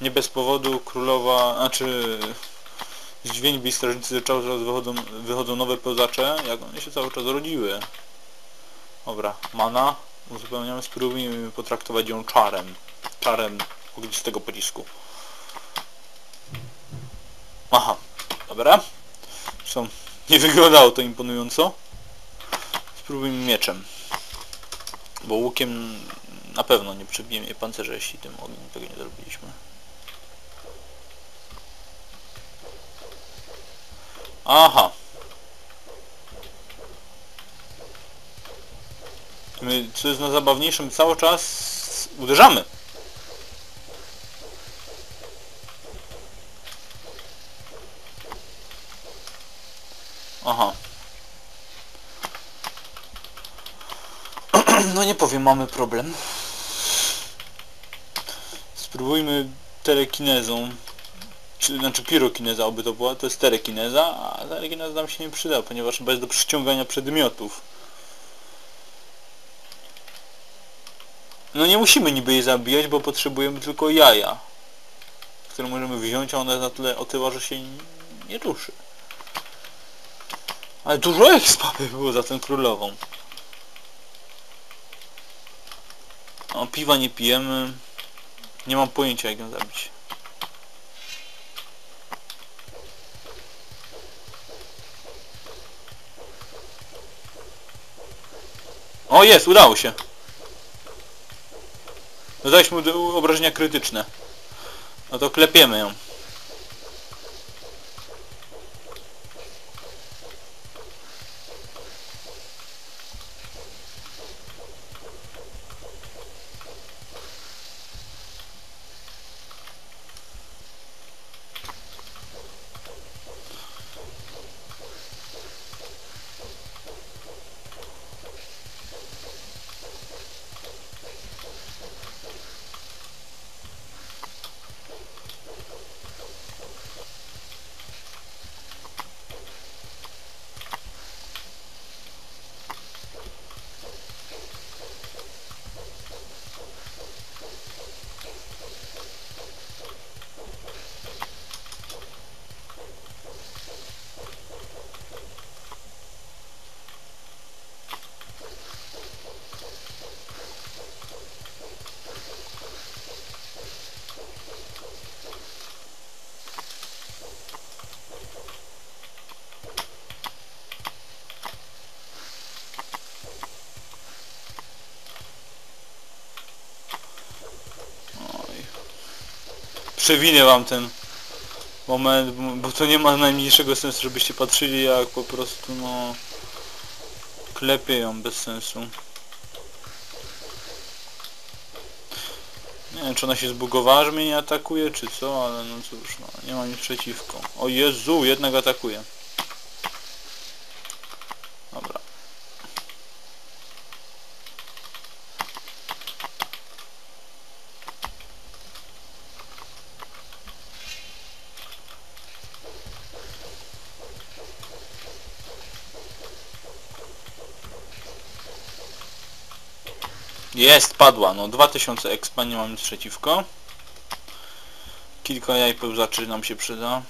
nie bez powodu królowa, znaczy z dźwięk strażnicy cały czas wychodzą, wychodzą nowe pełzacze, jak one się cały czas rodziły. Dobra, mana, uzupełniamy, spróbujmy potraktować ją czarem. Czarem ognistego pocisku. Aha, dobra. Zresztą nie wyglądało to imponująco. Spróbujmy mieczem. Bo łukiem na pewno nie przebijemy pancerza, jeśli tym ogniem tego nie zrobiliśmy. Aha. My, co jest najzabawniejsze, cały czas uderzamy. Aha. No nie powiem, mamy problem. Spróbujmy telekinezą. Czy, znaczy pirokineza oby to była, to jest telekineza, a telekineza nam się nie przyda, ponieważ chyba jest do przyciągania przedmiotów. No nie musimy niby jej zabijać, bo potrzebujemy tylko jaja, które możemy wziąć, a ona jest na tyle otyła, że się nie ruszy. Ale dużo expa by było za tę królową. Piwa nie pijemy. Nie mam pojęcia jak ją zabić. O jest, udało się. Dodaliśmy mu obrażenia krytyczne. No to klepiemy ją. Przewinę wam ten moment, bo to nie ma najmniejszego sensu, żebyście patrzyli jak po prostu no klepie ją bez sensu. Nie wiem czy ona się zbugowała, że mnie nie atakuje czy co, ale no cóż, no nie ma nic przeciwko. O Jezu, jednak atakuje. Jest, padła. No 2000 expa nie mam nic przeciwko. Kilka jaj pełzaczy nam się przyda.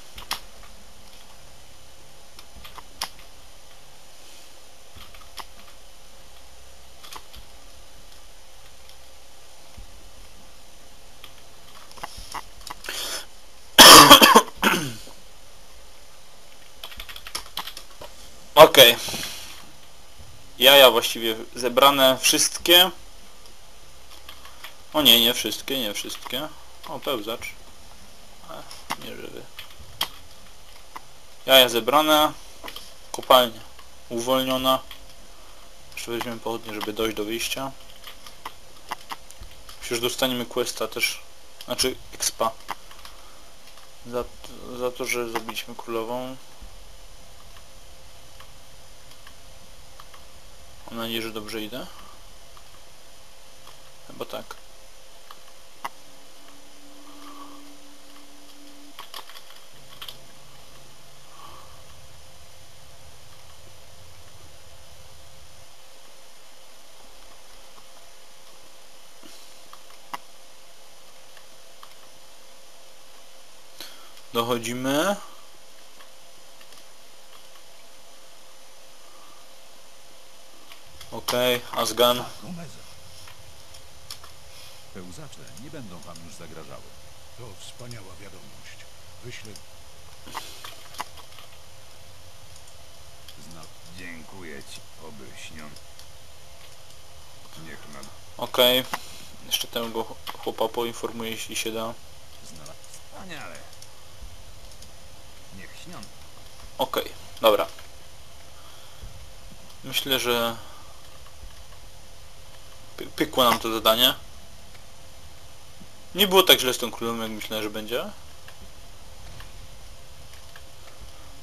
Okej. Okay. Jaja właściwie zebrane wszystkie. O nie, nie wszystkie, nie wszystkie. O, pełzacz. E, nie żywy. Jaja zebrane. Kopalnia uwolniona. Jeszcze weźmiemy pochodnie, żeby dojść do wyjścia. Przecież dostaniemy questa też. Znaczy expa. Za, za to, że zrobiliśmy królową. Mam nadzieję, że dobrze idę. Chyba tak. Dochodzimy. Okej, Asgan. Gomeza. Pełzacze nie będą wam już zagrażały. To wspaniała wiadomość. Wyślę... Zna... Dziękuję ci, oby śnią. Niech nad... Okej. Jeszcze tego chłopa poinformuję, jeśli się da. Znalazł. Wspaniale. Okej, dobra. Myślę, że py- pykło nam to zadanie. Nie było tak źle z tą królą, jak myślałem, że będzie.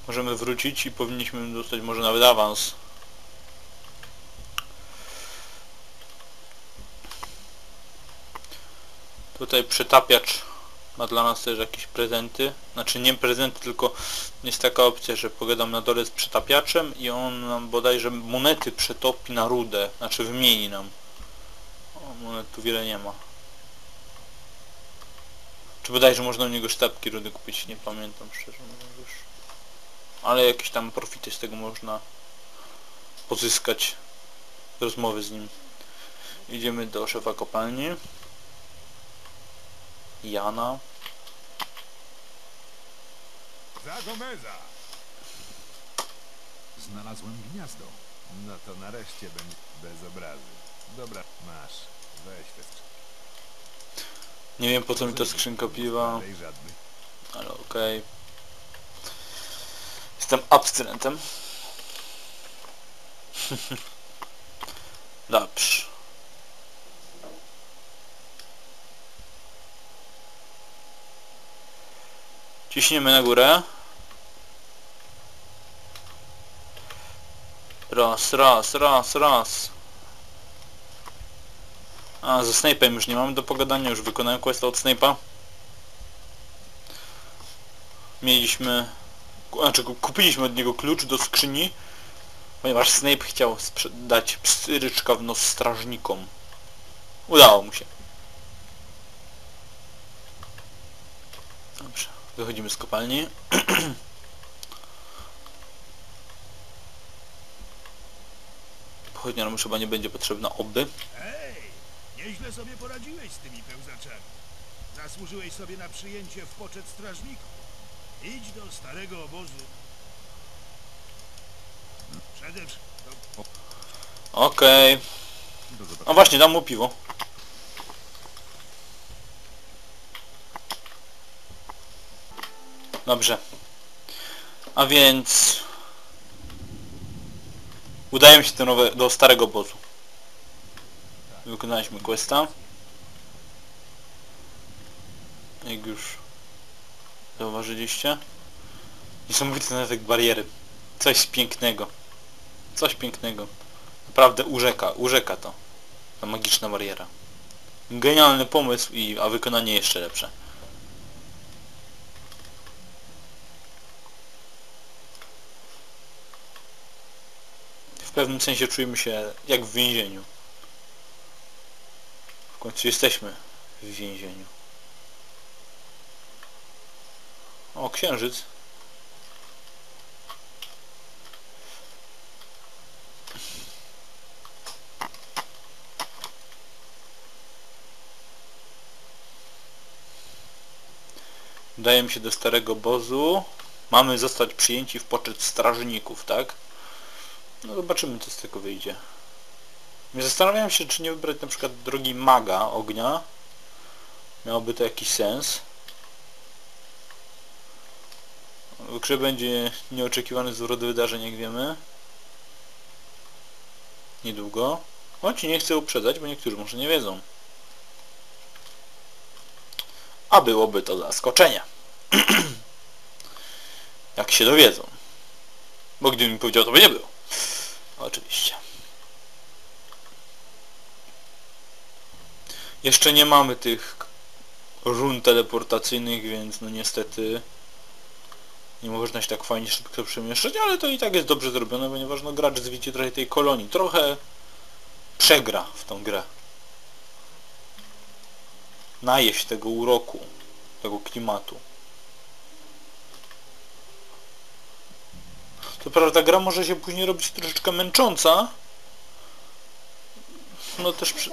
Możemy wrócić i powinniśmy dostać może nawet awans. Tutaj przetapiacz ma dla nas też jakieś prezenty. Znaczy nie prezenty, tylko jest taka opcja, że pogadam na dole z przetapiaczem i on nam bodajże monety przetopi na rudę. Znaczy wymieni nam. O, monet tu wiele nie ma. Czy bodajże można u niego sztabki rudy kupić, nie pamiętam szczerze mówiąc już. Ale jakieś tam profity z tego można pozyskać rozmowy z nim. Idziemy do szefa kopalni. Jana. Za Gomeza! Znalazłem gniazdo. No to nareszcie będzie bez obrazy. Dobra, masz. Weź te skrzynki. Nie wiem po co mi ta skrzynka piwa, ale okej. Jestem abstynentem. Dobrze. Ciśniemy na górę. Raz, raz, raz, raz. A, ze Snape'em już nie mamy do pogadania, już wykonałem questa od Snape'a. Mieliśmy... Znaczy ku- kupiliśmy od niego klucz do skrzyni, ponieważ Snape chciał dać psyryczka w nos strażnikom. Udało mu się. Dobrze, wychodzimy z kopalni. Pochodnia nam już chyba nie będzie potrzebna, oby. Ej! Nieźle sobie poradziłeś z tymi pełzaczami. Zasłużyłeś sobie na przyjęcie w poczet strażników. Idź do starego obozu. Przede wszystkim... do- Okej. Zobaczenia. No właśnie, dam mu piwo. Dobrze. A więc... Udajemy się do, nowe, do starego obozu. Wykonaliśmy questa. Jak już zauważyliście. Niesamowity efekt bariery. Coś pięknego. Coś pięknego. Naprawdę urzeka, urzeka to. Ta magiczna bariera. Genialny pomysł, i, a wykonanie jeszcze lepsze. Pewnym sensie czujemy się jak w więzieniu. W końcu jesteśmy w więzieniu. O, księżyc. Udajemy się do starego obozu. Mamy zostać przyjęci w poczet strażników, tak? No zobaczymy co z tego wyjdzie. Nie Zastanawiam się, czy nie wybrać na przykład drogi maga ognia. Miałoby to jakiś sens. W będzie nieoczekiwany zwrot wydarzeń, jak wiemy. Niedługo. Choć nie chcę uprzedzać, bo niektórzy może nie wiedzą. A byłoby to zaskoczenie. Jak się dowiedzą. Bo gdybym powiedział, to by nie było. Oczywiście. Jeszcze nie mamy tych run teleportacyjnych, więc no niestety nie można się tak fajnie szybko przemieszczać, ale to i tak jest dobrze zrobione, ponieważ no gracz zwiedzi trochę tej kolonii. Trochę przegra w tą grę. Najeść tego uroku, tego klimatu. To prawda, gra może się później robić troszeczkę męcząca. No też przy...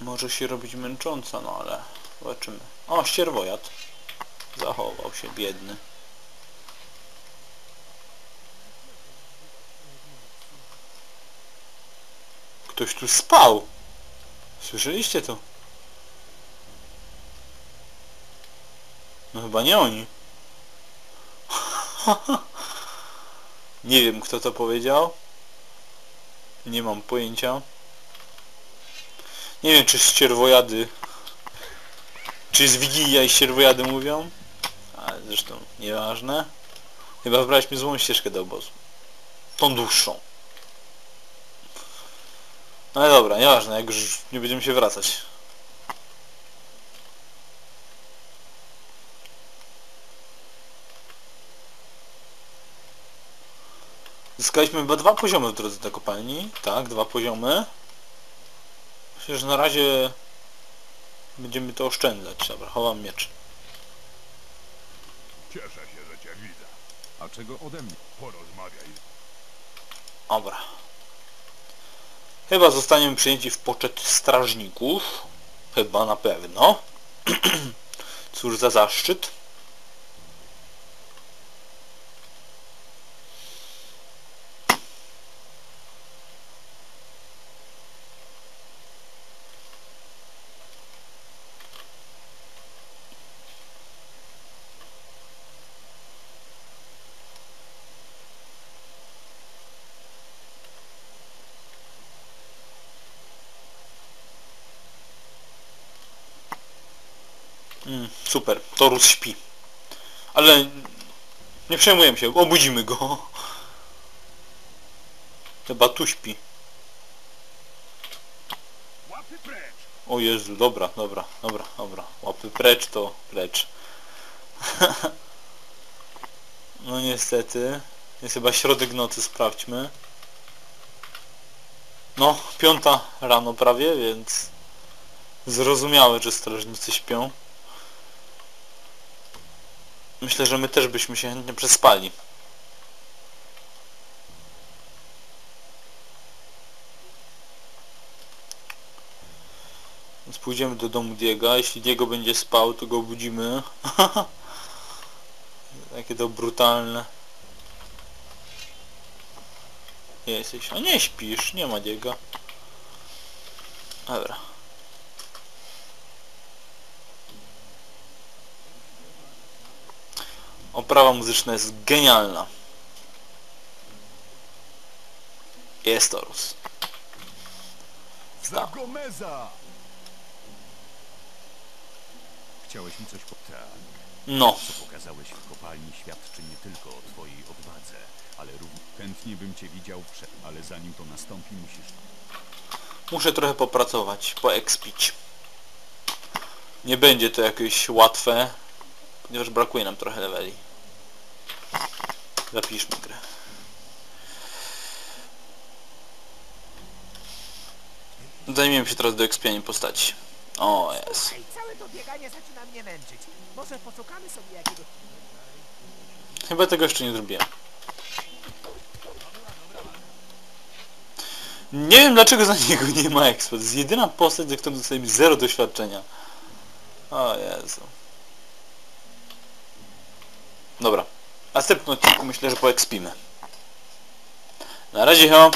Może się robić męcząca, no ale zobaczymy. O, ścierwojad. Zachował się, biedny. Ktoś tu spał. Słyszeliście to? No chyba nie oni. nie wiem kto to powiedział. Nie mam pojęcia. Nie wiem czy ścierwojady czy z Wigilia i ścierwojady mówią. Ale zresztą nieważne. Chyba wybraliśmy złą ścieżkę do obozu. Tą dłuższą. No ale dobra, nieważne, jak już nie będziemy się wracać. Zyskaliśmy chyba dwa poziomy w drodze do kopalni. Tak, dwa poziomy. Myślę, że na razie będziemy to oszczędzać. Dobra, chowam miecz. Cieszę się, że cię widzę. A czego ode mnie? Porozmawiaj. Dobra. Chyba zostaniemy przyjęci w poczet strażników. Chyba na pewno. Cóż za zaszczyt. Mm, super, Torus śpi. Ale nie przejmujemy się, obudzimy go. Chyba tu śpi. O Jezu, dobra, dobra, dobra, dobra. Łapy precz to precz. no niestety. Jest chyba środek nocy, sprawdźmy. No, piąta rano prawie, więc zrozumiałe, że strażnicy śpią. Myślę, że my też byśmy się chętnie przespali. Więc pójdziemy do domu Diego. Jeśli Diego będzie spał, to go obudzimy. Takie to brutalne. Jesteś. A nie śpisz, nie ma Diego. Dobra. Oprawa muzyczna jest genialna. Jest Torus. Gomeza! Chciałeś mi coś po... Tak. No. Co pokazałeś w kopalni świadczy nie tylko o twojej odwadze, ale również... Chętnie bym cię widział przed... Ale zanim to nastąpi, musisz... Muszę trochę popracować, poekspić. Nie będzie to jakieś łatwe, ponieważ brakuje nam trochę leveli. Zapiszmy grę. Zajmiemy się teraz do ekspiania postaci. O, jest. Całe to bieganie zaczyna mnie męczyć. Może poszukamy sobie jakiegoś... Chyba tego jeszcze nie zrobiłem. Nie wiem dlaczego za niego nie ma expo. To jest jedyna postać, za którą dostajemy zero doświadczenia. O Jezu. Dobra. Następnym odcinku myślę, że poekspimy. Na razie, ho.